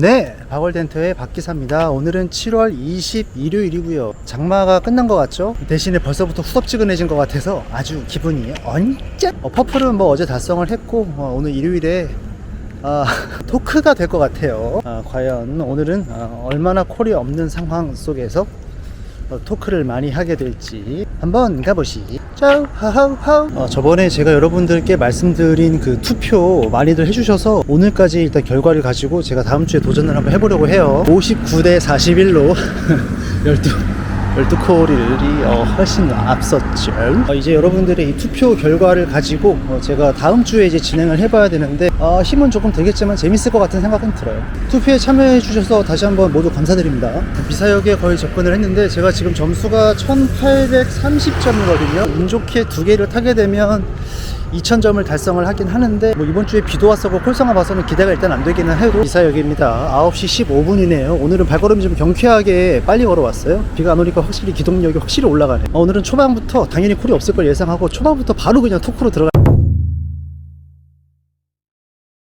네, 박월덴터의 박기사입니다. 오늘은 7월 20 일요일이고요. 장마가 끝난 것 같죠? 대신에 벌써부터 후덥지근해진 것 같아서 아주 기분이 언짢. 어, 퍼플은 뭐 어제 달성을 했고 어, 오늘 일요일에 아, 토크가 될 것 같아요. 아, 과연 오늘은 아, 얼마나 콜이 없는 상황 속에서 어, 토크를 많이 하게 될지 한번 가보시 죠. 하하하우. 어, 저번에 제가 여러분들께 말씀드린 그 투표 많이들 해주셔서 오늘까지 일단 결과를 가지고 제가 다음 주에 도전을 한번 해보려고 해요. 59대 41로 12. 12콜이 어, 훨씬 앞섰죠. 어, 이제 여러분들의 이 투표 결과를 가지고 어, 제가 다음 주에 이제 진행을 해봐야 되는데 어, 힘은 조금 들겠지만 재밌을 것 같은 생각은 들어요. 투표에 참여해 주셔서 다시 한번 모두 감사드립니다. 미사역에 거의 접근을 했는데 제가 지금 점수가 1830점이거든요. 운 좋게 두 개를 타게 되면 2000점을 달성을 하긴 하는데 뭐 이번 주에 비도 왔었고 콜성아 봐서는 기대가 일단 안 되기는 해도 이사역입니다. 9시 15분이네요. 오늘은 발걸음이 좀 경쾌하게 빨리 걸어왔어요. 비가 안 오니까 확실히 기동력이 확실히 올라가네. 어, 오늘은 초반부터 당연히 콜이 없을 걸 예상하고 초반부터 바로 그냥 토크로 들어가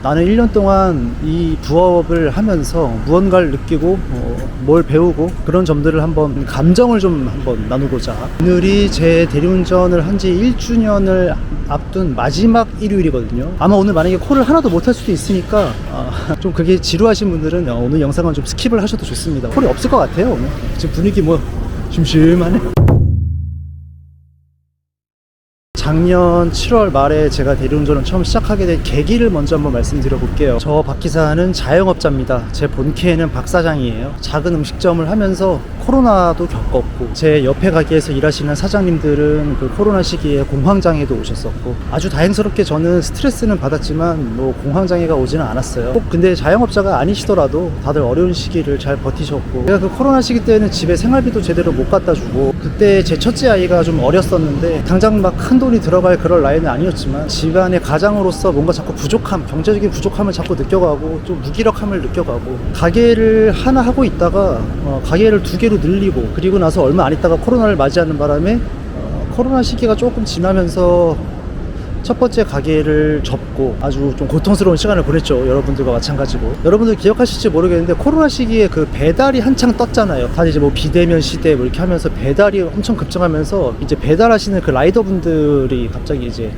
나는 1년 동안 이 부업을 하면서 무언가를 느끼고 어, 뭘 배우고 그런 점들을 한번 감정을 좀 한번 나누고자. 오늘이 제 대리운전을 한 지 1주년을 앞둔 마지막 일요일이거든요. 아마 오늘 만약에 콜을 하나도 못 할 수도 있으니까 아, 좀 그게 지루하신 분들은 어, 오늘 영상은 좀 스킵을 하셔도 좋습니다. 콜이 없을 것 같아요 오늘. 지금 분위기 뭐 심심하네 작년 7월 말에 제가 대리운전을 처음 시작하게 된 계기를 먼저 한번 말씀드려 볼게요. 저 박기사는 자영업자입니다. 제 본캐는 박사장이에요. 작은 음식점을 하면서 코로나도 겪었고 제 옆에 가게에서 일하시는 사장님들은 그 코로나 시기에 공황장애도 오셨었고 아주 다행스럽게 저는 스트레스는 받았지만 뭐 공황장애가 오지는 않았어요. 꼭 근데 자영업자가 아니시더라도 다들 어려운 시기를 잘 버티셨고 제가 그 코로나 시기 때는 집에 생활비도 제대로 못 갖다 주고 그때 제 첫째 아이가 좀 어렸었는데 당장 막 큰 돈이 들어갈 그럴 나이는 아니었지만 집안의 가장으로서 뭔가 자꾸 부족함 경제적인 부족함을 자꾸 느껴가고 좀 무기력함을 느껴가고 가게를 하나 하고 있다가 어, 가게를 두 개로 늘리고 그리고 나서 얼마 안 있다가 코로나를 맞이하는 바람에 어, 코로나 시기가 조금 지나면서 첫 번째 가게를 접고 아주 좀 고통스러운 시간을 보냈죠. 여러분들과 마찬가지고. 여러분들 기억하실지 모르겠는데 코로나 시기에 그 배달이 한창 떴잖아요. 다들 이제 뭐 비대면 시대 뭐 이렇게 하면서 배달이 엄청 급증하면서 이제 배달하시는 그 라이더분들이 갑자기 이제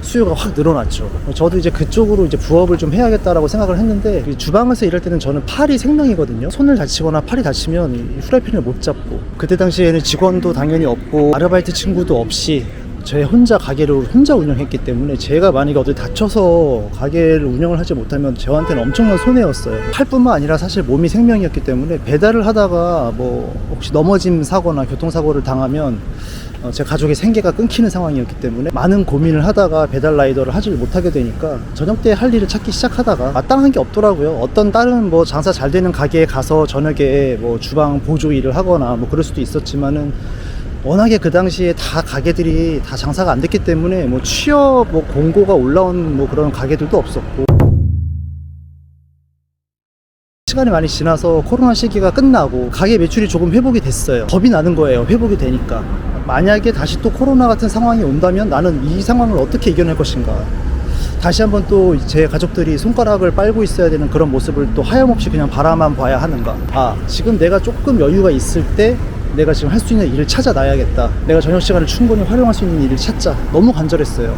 수요가 확 늘어났죠. 저도 이제 그쪽으로 이제 부업을 좀 해야겠다라고 생각을 했는데 이 주방에서 일할 때는 저는 팔이 생명이거든요. 손을 다치거나 팔이 다치면 이 후라이팬을 못 잡고 그때 당시에는 직원도 당연히 없고 아르바이트 친구도 없이 제 혼자 가게를 혼자 운영했기 때문에 제가 만약에 어디 다쳐서 가게를 운영을 하지 못하면 저한테는 엄청난 손해였어요. 팔뿐만 아니라 사실 몸이 생명이었기 때문에 배달을 하다가 뭐 혹시 넘어짐 사고나 교통사고를 당하면 어, 제 가족의 생계가 끊기는 상황이었기 때문에 많은 고민을 하다가 배달 라이더를 하지 못하게 되니까 저녁 때 할 일을 찾기 시작하다가 마땅한 게 없더라고요. 어떤 다른 뭐 장사 잘 되는 가게에 가서 저녁에 뭐 주방 보조 일을 하거나 뭐 그럴 수도 있었지만은 워낙에 그 당시에 다 가게들이 다 장사가 안 됐기 때문에 뭐 취업 뭐 공고가 올라온 뭐 그런 가게들도 없었고 시간이 많이 지나서 코로나 시기가 끝나고 가게 매출이 조금 회복이 됐어요. 겁이 나는 거예요. 회복이 되니까. 만약에 다시 또 코로나 같은 상황이 온다면 나는 이 상황을 어떻게 이겨낼 것인가. 다시 한번 또 제 가족들이 손가락을 빨고 있어야 되는 그런 모습을 또 하염없이 그냥 바라만 봐야 하는가. 아, 지금 내가 조금 여유가 있을 때 내가 지금 할 수 있는 일을 찾아놔야겠다. 내가 저녁 시간을 충분히 활용할 수 있는 일을 찾자. 너무 간절했어요.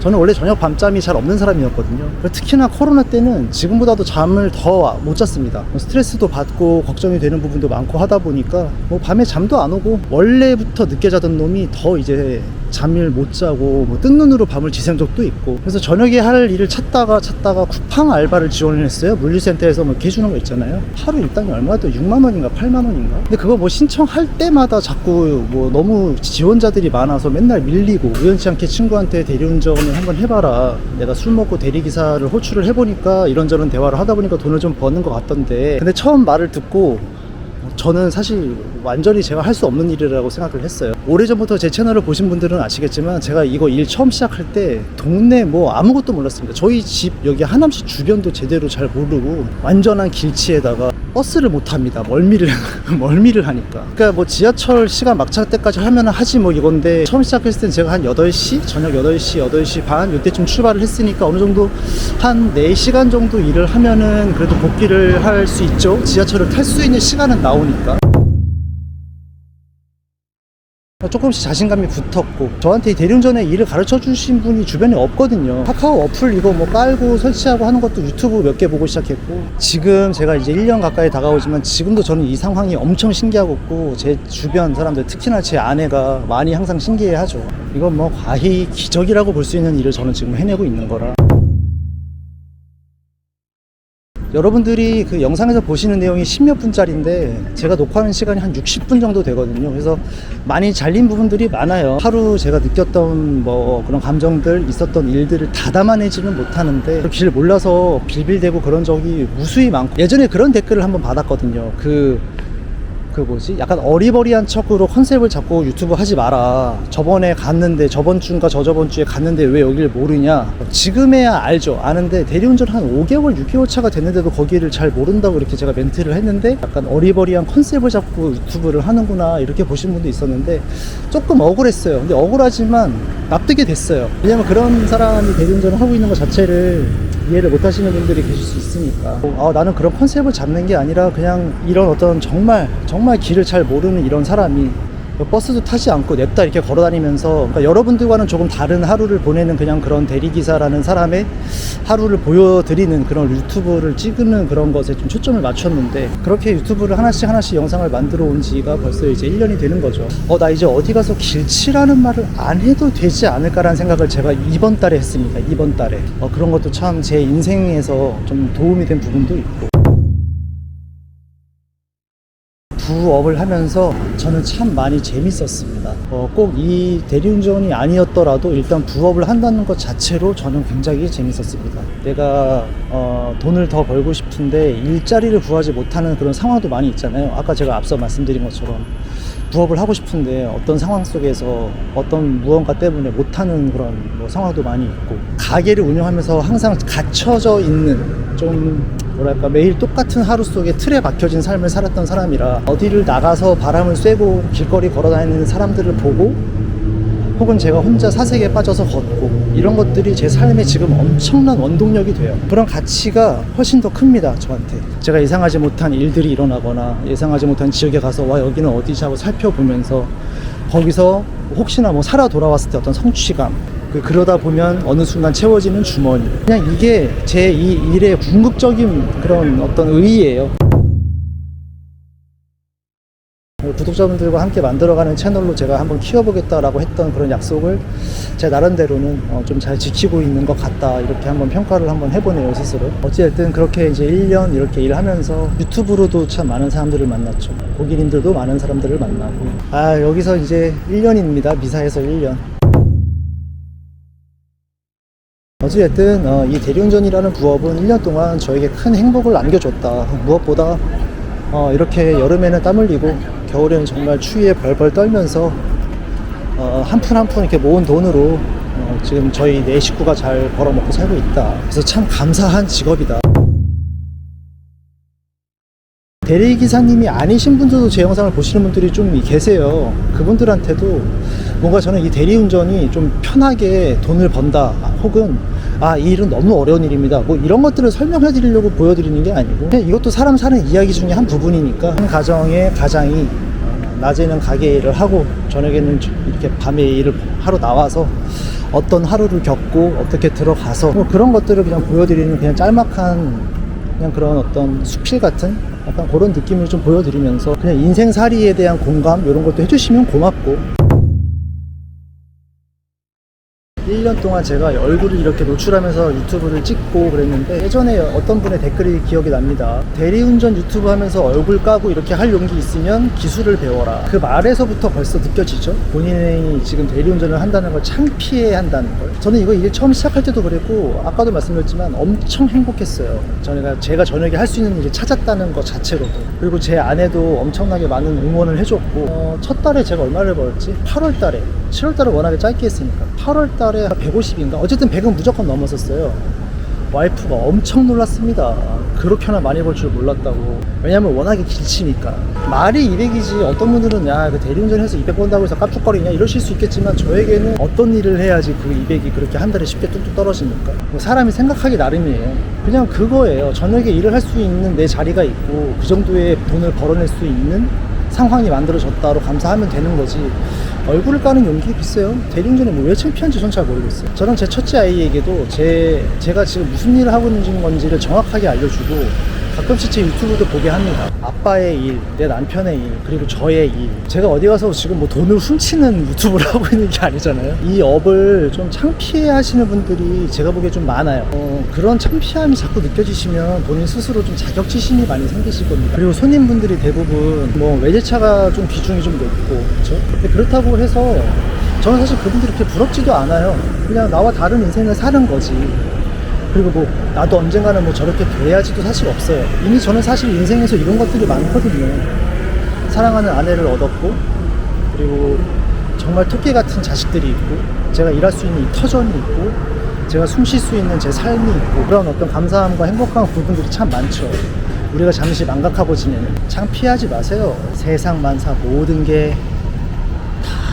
저는 원래 저녁 밤잠이 잘 없는 사람이었거든요. 특히나 코로나 때는 지금보다도 잠을 더 못 잤습니다. 스트레스도 받고 걱정이 되는 부분도 많고 하다 보니까 뭐 밤에 잠도 안 오고 원래부터 늦게 자던 놈이 더 이제 잠을 못 자고 뭐 뜬 눈으로 밤을 지샌 적도 있고 그래서 저녁에 할 일을 찾다가 찾다가 쿠팡 알바를 지원을 했어요. 물류센터에서 뭐 해주는 거 있잖아요. 하루 일당이 얼마도 6만 원인가 8만 원인가. 근데 그거 뭐 신청할 때마다 자꾸 뭐 너무 지원자들이 많아서 맨날 밀리고 우연치 않게 친구한테 대리운전을 한번 해봐라. 내가 술 먹고 대리기사를 호출을 해보니까 이런저런 대화를 하다 보니까 돈을 좀 버는 것 같던데. 근데 처음 말을 듣고 저는 사실 완전히 제가 할 수 없는 일이라고 생각을 했어요. 오래전부터 제 채널을 보신 분들은 아시겠지만 제가 이거 일 처음 시작할 때 동네 뭐 아무것도 몰랐습니다. 저희 집 여기 하남시 주변도 제대로 잘 모르고 완전한 길치에다가 버스를 못 탑니다. 멀미를 멀미를 하니까. 그러니까 뭐 지하철 시간 막차 때까지 하면 하지 뭐 이건데 처음 시작했을 땐 제가 한 8시 저녁 8시 8시 반 이때쯤 출발을 했으니까 어느 정도 한 4시간 정도 일을 하면은 그래도 복귀를 할 수 있죠. 지하철을 탈 수 있는 시간은 나오니까. 조금씩 자신감이 붙었고 저한테 이 대리운전의 일을 가르쳐 주신 분이 주변에 없거든요. 카카오 어플 이거 뭐 깔고 설치하고 하는 것도 유튜브 몇 개 보고 시작했고 지금 제가 이제 1년 가까이 다가오지만 지금도 저는 이 상황이 엄청 신기하고 있고 제 주변 사람들 특히나 제 아내가 많이 항상 신기해 하죠. 이건 뭐 과히 기적이라고 볼 수 있는 일을 저는 지금 해내고 있는 거라 여러분들이 그 영상에서 보시는 내용이 10몇 분짜리인데 제가 녹화하는 시간이 한 60분 정도 되거든요. 그래서 많이 잘린 부분들이 많아요. 하루 제가 느꼈던 뭐 그런 감정들, 있었던 일들을 다 담아내지는 못하는데 길 몰라서 빌빌대고 그런 적이 무수히 많고 예전에 그런 댓글을 한번 받았거든요. 그 그 뭐지? 약간 어리버리한 척으로 컨셉을 잡고 유튜브 하지 마라. 저번에 갔는데 저번 주인가 저저번 주에 갔는데 왜 여기를 모르냐? 지금에야 알죠. 아는데 대리운전 한 5개월, 6개월 차가 됐는데도 거기를 잘 모른다고 이렇게 제가 멘트를 했는데 약간 어리버리한 컨셉을 잡고 유튜브를 하는구나 이렇게 보신 분도 있었는데 조금 억울했어요. 근데 억울하지만 납득이 됐어요. 왜냐면 그런 사람이 대리운전을 하고 있는 것 자체를 이해를 못 하시는 분들이 계실 수 있으니까. 아, 나는 그런 컨셉을 잡는 게 아니라 그냥 이런 어떤 정말 정말 길을 잘 모르는 이런 사람이 버스도 타지 않고 냅다 이렇게 걸어 다니면서 그러니까 여러분들과는 조금 다른 하루를 보내는 그냥 그런 대리기사라는 사람의 하루를 보여드리는 그런 유튜브를 찍는 그런 것에 좀 초점을 맞췄는데 그렇게 유튜브를 하나씩 하나씩 영상을 만들어 온 지가 벌써 이제 1년이 되는 거죠. 어 나 이제 어디 가서 길치라는 말을 안 해도 되지 않을까라는 생각을 제가 이번 달에 했습니다. 이번 달에. 어, 그런 것도 참 제 인생에서 좀 도움이 된 부분도 있고 부업을 하면서 저는 참 많이 재밌었습니다. 어, 꼭 이 대리운전이 아니었더라도 일단 부업을 한다는 것 자체로 저는 굉장히 재밌었습니다. 내가 어, 돈을 더 벌고 싶은데 일자리를 구하지 못하는 그런 상황도 많이 있잖아요. 아까 제가 앞서 말씀드린 것처럼 부업을 하고 싶은데 어떤 상황 속에서 어떤 무언가 때문에 못하는 그런 뭐 상황도 많이 있고 가게를 운영하면서 항상 갇혀져 있는 좀 뭐랄까 매일 똑같은 하루 속에 틀에 박혀진 삶을 살았던 사람이라 어디를 나가서 바람을 쐬고 길거리 걸어 다니는 사람들을 보고 혹은 제가 혼자 사색에 빠져서 걷고 이런 것들이 제 삶에 지금 엄청난 원동력이 돼요. 그런 가치가 훨씬 더 큽니다, 저한테. 제가 예상하지 못한 일들이 일어나거나 예상하지 못한 지역에 가서 와 여기는 어디지 하고 살펴보면서 거기서 혹시나 뭐 살아 돌아왔을 때 어떤 성취감 그 그러다 보면 어느 순간 채워지는 주머니. 그냥 이게 제 이 일의 궁극적인 그런 어떤 의의예요. 구독자분들과 함께 만들어가는 채널로 제가 한번 키워보겠다라고 했던 그런 약속을 제 나름대로는 어, 좀잘 지키고 있는 것 같다. 이렇게 한번 평가를 한번 해보네요 스스로. 어찌됐든 그렇게 이제 1년 이렇게 일하면서 유튜브로도 참 많은 사람들을 만났죠. 고객님들도 많은 사람들을 만나고. 아 여기서 이제 1년입니다. 미사에서 1년 어찌됐든 어, 이 대리운전이라는 부업은 1년 동안 저에게 큰 행복을 안겨줬다 무엇보다 어, 이렇게 여름에는 땀 흘리고 겨울에는 정말 추위에 벌벌 떨면서 어, 한푼 한 푼 이렇게 모은 돈으로 어, 지금 저희 네 식구가 잘 벌어먹고 살고 있다. 그래서 참 감사한 직업이다. 대리기사님이 아니신 분들도 제 영상을 보시는 분들이 좀 계세요. 그분들한테도 뭔가 저는 이 대리운전이 좀 편하게 돈을 번다. 혹은 아, 이 일은 너무 어려운 일입니다. 뭐 이런 것들을 설명해 드리려고 보여드리는 게 아니고 이것도 사람 사는 이야기 중에 한 부분이니까 한 가정의 가장이 어, 낮에는 가게 일을 하고 저녁에는 이렇게 밤에 일을 하러 나와서 어떤 하루를 겪고 어떻게 들어가서 뭐 그런 것들을 그냥 보여드리는 그냥 짤막한 그냥 그런 어떤 수필 같은 약간 그런 느낌을 좀 보여드리면서 그냥 인생살이에 대한 공감 이런 것도 해주시면 고맙고 1년 동안 제가 얼굴을 이렇게 노출하면서 유튜브를 찍고 그랬는데 예전에 어떤 분의 댓글이 기억이 납니다. 대리운전 유튜브 하면서 얼굴 까고 이렇게 할 용기 있으면 기술을 배워라. 그 말에서부터 벌써 느껴지죠. 본인이 지금 대리운전을 한다는 걸 창피해 한다는 걸. 저는 이거 일 처음 시작할 때도 그랬고 아까도 말씀드렸지만 엄청 행복했어요. 저희가 제가 저녁에 할 수 있는 일을 찾았다는 것 자체로도. 그리고 제 아내도 엄청나게 많은 응원을 해줬고 어, 첫 달에 제가 얼마를 벌었지? 8월 달에 7월 달에 워낙에 짧게 했으니까 8월 달에 150인가 어쨌든 100은 무조건 넘었었어요 와이프가 엄청 놀랐습니다. 그렇게나 많이 벌 줄 몰랐다고. 왜냐면 워낙에 길치니까. 말이 200이지 어떤 분들은 야, 그 대리운전해서 200 번다고 해서 깝죽거리냐 이러실 수 있겠지만 저에게는 어떤 일을 해야지 그 200이 그렇게 한 달에 쉽게 뚝뚝 떨어집니까? 뭐 사람이 생각하기 나름이에요. 그냥 그거예요. 저녁에 일을 할 수 있는 내 자리가 있고 그 정도의 돈을 벌어낼 수 있는 상황이 만들어졌다로 감사하면 되는 거지 얼굴을 까는 용기 글쎄요. 대리운전이 뭐왜 창피한지 전 잘 모르겠어요. 저는 제 첫째 아이에게도 제, 제가 지금 무슨 일을 하고 있는 건지를 정확하게 알려주고 가끔씩 제 유튜브도 보게 합니다. 아빠의 일, 내 남편의 일, 그리고 저의 일. 제가 어디 가서 지금 뭐 돈을 훔치는 유튜브를 하고 있는 게 아니잖아요. 이 업을 좀 창피해 하시는 분들이 제가 보기에 좀 많아요. 어, 그런 창피함이 자꾸 느껴지시면 본인 스스로 좀 자격지심이 많이 생기실 겁니다. 그리고 손님분들이 대부분 뭐 외제차가 좀 비중이 좀 높고 그렇죠? 근데 그렇다고 해서 저는 사실 그분들이 그렇게 부럽지도 않아요. 그냥 나와 다른 인생을 사는 거지 그리고 뭐 나도 언젠가는 뭐 저렇게 돼야지도 사실 없어요. 이미 저는 사실 인생에서 이런 것들이 많거든요. 사랑하는 아내를 얻었고 그리고 정말 토끼 같은 자식들이 있고 제가 일할 수 있는 이 터전이 있고 제가 숨 쉴 수 있는 제 삶이 있고 그런 어떤 감사함과 행복한 부분들이 참 많죠. 우리가 잠시 망각하고 지내는 창피하지 마세요. 세상 만사 모든 게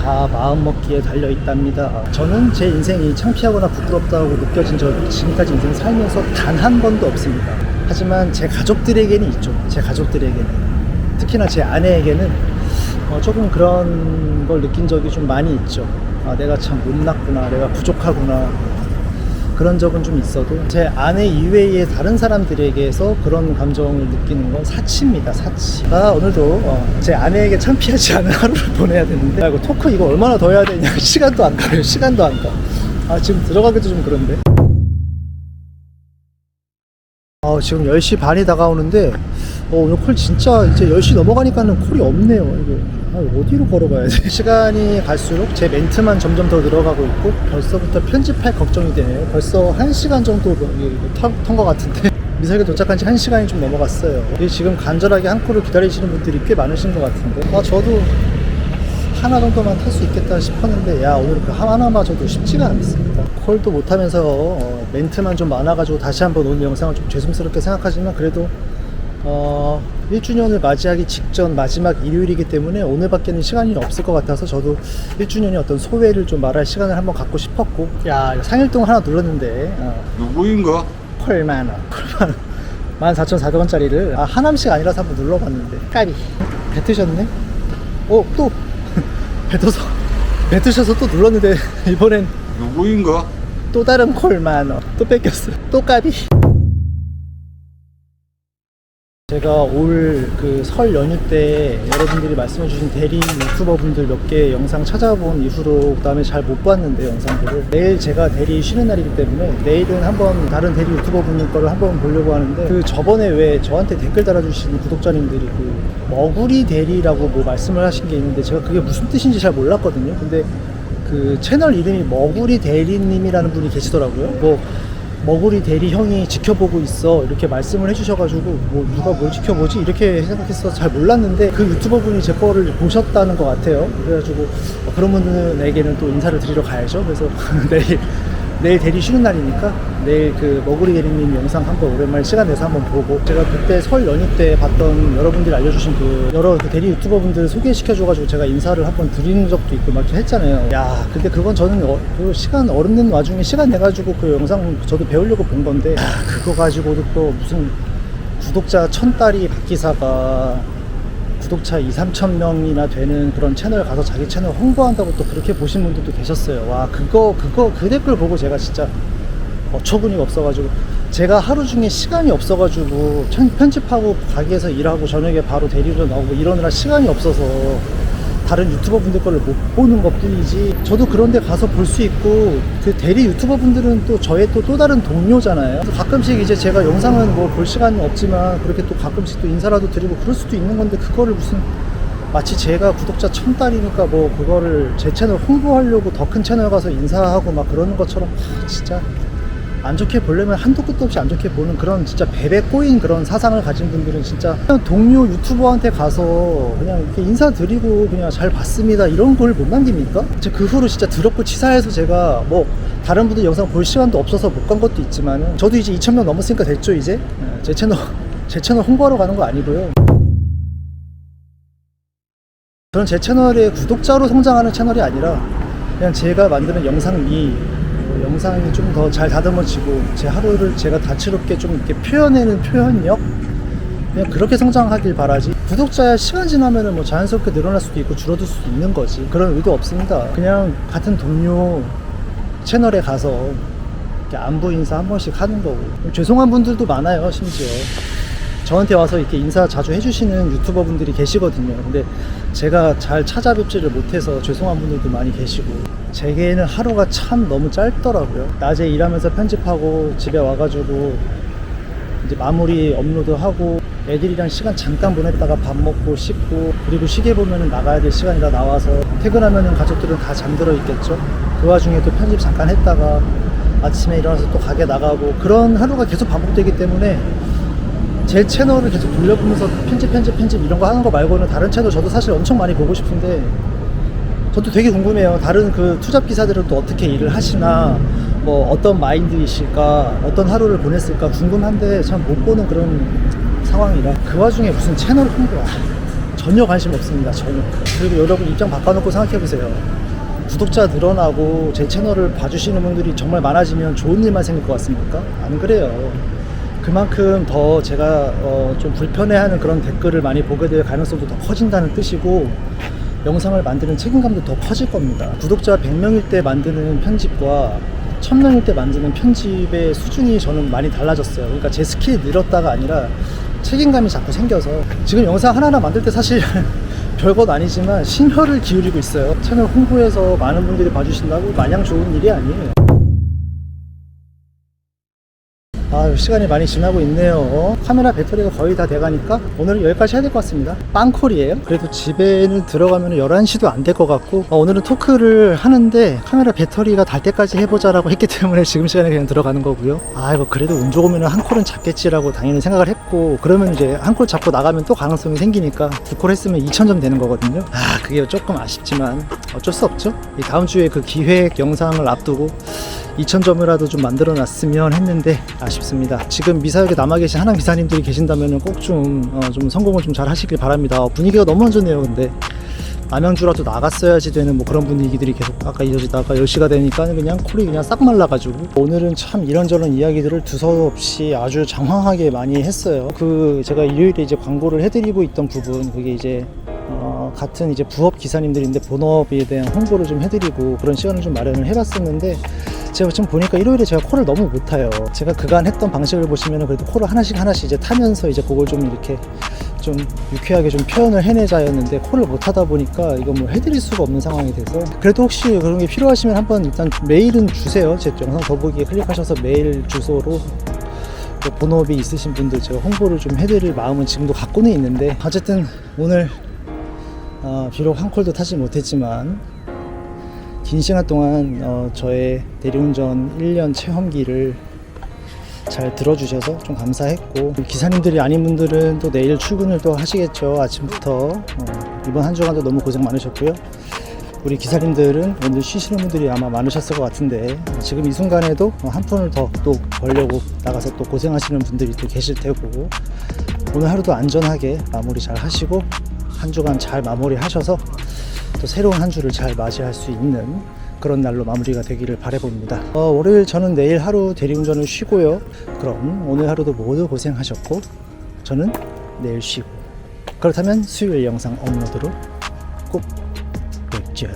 다 마음먹기에 달려 있답니다. 저는 제 인생이 창피하거나 부끄럽다고 느껴진 적 지금까지 인생 살면서 단 한 번도 없습니다. 하지만 제 가족들에게는 있죠. 제 가족들에게는 특히나 제 아내에게는 어, 조금 그런 걸 느낀 적이 좀 많이 있죠. 아, 내가 참 못났구나, 내가 부족하구나. 그런 적은 좀 있어도 제 아내 이외의 다른 사람들에게서 그런 감정을 느끼는 건 사치입니다 사치. 아 오늘도 어, 제 아내에게 창피하지 않은 하루를 보내야 되는데. 아, 이거 토크 이거 얼마나 더 해야 되냐. 시간도 안 가요 시간도 안가아 지금 들어가기도 좀 그런데. 아 지금 10시 반이 다가오는데 어, 오늘 콜 진짜 이제 10시 넘어가니까는 콜이 없네요. 이거 아, 어디로 걸어가야 돼? 시간이 갈수록 제 멘트만 점점 더 늘어가고 있고 벌써부터 편집할 걱정이 되네요. 벌써 1시간 정도 탄것 같은데. 미석에 도착한 지 1시간이 좀 넘어갔어요. 지금 간절하게 한 콜을 기다리시는 분들이 꽤 많으신 것 같은데. 아 저도 하나 정도만 탈 수 있겠다 싶었는데 야 오늘 그 하나마저도 쉽지가 않습니다. 콜도 못하면서 어, 멘트만 좀 많아가지고 다시 한번 오늘 영상을 좀 죄송스럽게 생각하지만 그래도 어, 1주년을 맞이하기 직전 마지막 일요일이기 때문에 오늘밖에는 시간이 없을 것 같아서 저도 1주년의 어떤 소회를 좀 말할 시간을 한번 갖고 싶었고 야 상일동 하나 눌렀는데 어, 누구인가? 콜만 원. 콜만 원. 14,400원짜리를 아 하남식 아니라서 한번 눌러봤는데. 까비. 뱉으셨네? 어 또. 뱉어서 뱉으셔서 또 눌렀는데 이번엔 누구인가? 또 다른 콜만 원 또 뺏겼어요. 또 까비 제가 올 그 설 연휴 때 여러분들이 말씀해주신 대리 유튜버 분들 몇 개 영상 찾아본 이후로 그 다음에 잘 못 봤는데 영상들을 내일 제가 대리 쉬는 날이기 때문에 내일은 한번 다른 대리 유튜버 분들 거를 한번 보려고 하는데 그 저번에 왜 저한테 댓글 달아주신 구독자님들이 그 머구리 대리라고 뭐 말씀을 하신 게 있는데 제가 그게 무슨 뜻인지 잘 몰랐거든요. 근데 그 채널 이름이 머구리 대리님이라는 분이 계시더라고요. 뭐 머구리 대리 형이 지켜보고 있어. 이렇게 말씀을 해주셔가지고 뭐 누가 뭘 지켜보지? 이렇게 생각해서 잘 몰랐는데 그 유튜버 분이 제 거를 보셨다는 것 같아요. 그래가지고 어, 그런 분들에게는 또 인사를 드리러 가야죠. 그래서 내일 내일 대리 쉬는 날이니까 내일 그 머구리 대리님 영상 한번 오랜만에 시간 내서 한번 보고 제가 그때 설 연휴 때 봤던 여러분들이 알려주신 그 여러 그 대리 유튜버 분들 소개시켜줘가지고 제가 인사를 한번 드리는 적도 있고 막 했잖아요. 야 근데 그건 저는 어, 그 시간 어렵는 와중에 시간 내가지고 그 영상 저도 배우려고 본 건데 야 그거 가지고도 또 무슨 구독자 천 달이 박기사가 구독자 2, 3천 명이나 되는 그런 채널 가서 자기 채널 홍보한다고 또 그렇게 보신 분들도 계셨어요. 와, 그거, 그거, 그 댓글 보고 제가 진짜 어처구니가 없어가지고 제가 하루 중에 시간이 없어가지고 편- 편집하고 가게에서 일하고 저녁에 바로 대리로 나오고 이러느라 시간이 없어서 다른 유튜버 분들 거를 못 보는 것 뿐이지. 저도 그런데 가서 볼 수 있고 그 대리 유튜버 분들은 또 저의 또, 또 다른 동료잖아요. 가끔씩 이제 제가 영상은 뭐 볼 시간은 없지만 그렇게 또 가끔씩 또 인사라도 드리고 그럴 수도 있는 건데 그거를 무슨 마치 제가 구독자 천 달이니까 뭐 그거를 제 채널 홍보하려고 더 큰 채널 가서 인사하고 막 그러는 것처럼 아, 진짜 안 좋게 보려면 한도 끝도 없이 안 좋게 보는 그런 진짜 베베 꼬인 그런 사상을 가진 분들은 진짜 그냥 동료 유튜버한테 가서 그냥 이렇게 인사드리고 그냥 잘 봤습니다 이런 걸 못 남깁니까? 그 후로 진짜 더럽고 치사해서 제가 뭐 다른 분들 영상 볼 시간도 없어서 못 간 것도 있지만은 저도 이제 2,000명 넘었으니까 됐죠 이제 예, 제 채널 제 채널 홍보하러 가는 거 아니고요. 저는 제 채널의 구독자로 성장하는 채널이 아니라 그냥 제가 만드는 영상미 뭐 영상이 좀 더 잘 다듬어지고 제 하루를 제가 다채롭게 좀 이렇게 표현해내는 표현력? 그냥 그렇게 성장하길 바라지. 구독자 시간 지나면은 뭐 자연스럽게 늘어날 수도 있고 줄어들 수도 있는 거지. 그런 의도 없습니다. 그냥 같은 동료 채널에 가서 안부 인사 한 번씩 하는 거고. 죄송한 분들도 많아요 심지어. 저한테 와서 이렇게 인사 자주 해주시는 유튜버 분들이 계시거든요. 근데 제가 잘 찾아뵙지를 못해서 죄송한 분들도 많이 계시고 제게는 하루가 참 너무 짧더라고요. 낮에 일하면서 편집하고 집에 와가지고 이제 마무리 업로드하고 애들이랑 시간 잠깐 보냈다가 밥 먹고 씻고 그리고 시계 보면은 나가야 될 시간이라 나와서 퇴근하면은 가족들은 다 잠들어 있겠죠. 그 와중에 또 편집 잠깐 했다가 아침에 일어나서 또 가게 나가고 그런 하루가 계속 반복되기 때문에 제 채널을 계속 돌려보면서 편집 편집 편집 이런 거 하는 거 말고는 다른 채널 저도 사실 엄청 많이 보고 싶은데 저도 되게 궁금해요. 다른 그 투잡 기사들은 또 어떻게 일을 하시나, 뭐 어떤 마인드이실까, 어떤 하루를 보냈을까 궁금한데 참 못 보는 그런 상황이라 그 와중에 무슨 채널 홍보야. 전혀 관심 없습니다. 전혀. 그리고 여러분 입장 바꿔놓고 생각해 보세요. 구독자 늘어나고 제 채널을 봐주시는 분들이 정말 많아지면 좋은 일만 생길 것 같습니까? 안 그래요. 그만큼 더 제가 어, 좀 불편해하는 그런 댓글을 많이 보게 될 가능성도 더 커진다는 뜻이고 영상을 만드는 책임감도 더 커질 겁니다. 구독자 100명일 때 만드는 편집과 1000명일 때 만드는 편집의 수준이 저는 많이 달라졌어요. 그러니까 제 스킬이 늘었다가 아니라 책임감이 자꾸 생겨서 지금 영상 하나하나 만들 때 사실 별것 아니지만 심혈을 기울이고 있어요. 채널 홍보해서 많은 분들이 봐주신다고 마냥 좋은 일이 아니에요. 아, 시간이 많이 지나고 있네요. 카메라 배터리가 거의 다 돼가니까 오늘은 여기까지 해야 될 것 같습니다. 빵콜이에요. 그래도 집에는 들어가면 11시도 안 될 것 같고 어, 오늘은 토크를 하는데 카메라 배터리가 달 때까지 해보자라고 했기 때문에 지금 시간에 그냥 들어가는 거고요. 아, 이거 그래도 운 좋으면 한 콜은 잡겠지라고 당연히 생각을 했고 그러면 이제 한 콜 잡고 나가면 또 가능성이 생기니까 두 콜 했으면 2,000점 되는 거거든요. 아, 그게 조금 아쉽지만 어쩔 수 없죠. 이 다음 주에 그 기획 영상을 앞두고 2,000점이라도 좀 만들어 놨으면 했는데 아쉽습니다. 지금 미사역에 남아 계신 하남 기사님들이 계신다면 꼭좀 어, 좀 성공을 좀 잘 하시길 바랍니다. 어, 분위기가 너무 안 좋네요. 근데 남양주라도 나갔어야지 되는 뭐 그런 분위기들이 계속 아까 이어지다가 10시가 되니까 그냥 콜이 그냥 싹 말라가지고 오늘은 참 이런저런 이야기들을 두서없이 아주 장황하게 많이 했어요. 그 제가 일요일에 이제 광고를 해드리고 있던 부분 그게 이제 어, 같은 이제 부업 기사님들인데 본업에 대한 홍보를 좀 해드리고 그런 시간을 좀 마련을 해봤었는데 제가 지금 보니까 일요일에 제가 콜을 너무 못 타요. 제가 그간 했던 방식을 보시면은 그래도 콜을 하나씩 하나씩 이제 타면서 이제 그걸 좀 이렇게 좀 유쾌하게 좀 표현을 해내자였는데 콜을 못 하다 보니까 이거 뭐 해드릴 수가 없는 상황이 돼서 그래도 혹시 그런 게 필요하시면 한번 일단 메일은 주세요. 제 영상 더보기에 클릭하셔서 메일 주소로 그 본업이 있으신 분들 제가 홍보를 좀 해드릴 마음은 지금도 갖고는 있는데 어쨌든 오늘 어, 비록 한 콜도 타지 못했지만 긴 시간 동안 어, 저의 대리운전 1년 체험기를 잘 들어주셔서 좀 감사했고 기사님들이 아닌 분들은 또 내일 출근을 또 하시겠죠 아침부터. 어, 이번 한 주간도 너무 고생 많으셨고요. 우리 기사님들은 오늘 쉬시는 분들이 아마 많으셨을 것 같은데 어, 지금 이 순간에도 어, 한 푼을 더 또 벌려고 나가서 또 고생하시는 분들이 또 계실 테고 오늘 하루도 안전하게 마무리 잘 하시고 한 주간 잘 마무리 하셔서 또 새로운 한 주를 잘 맞이할 수 있는 그런 날로 마무리가 되기를 바라봅니다. 어, 월요일 저는 내일 하루 대리운전을 쉬고요. 그럼 오늘 하루도 모두 고생하셨고 저는 내일 쉬고 그렇다면 수요일 영상 업로드로 꼭 뵙죠.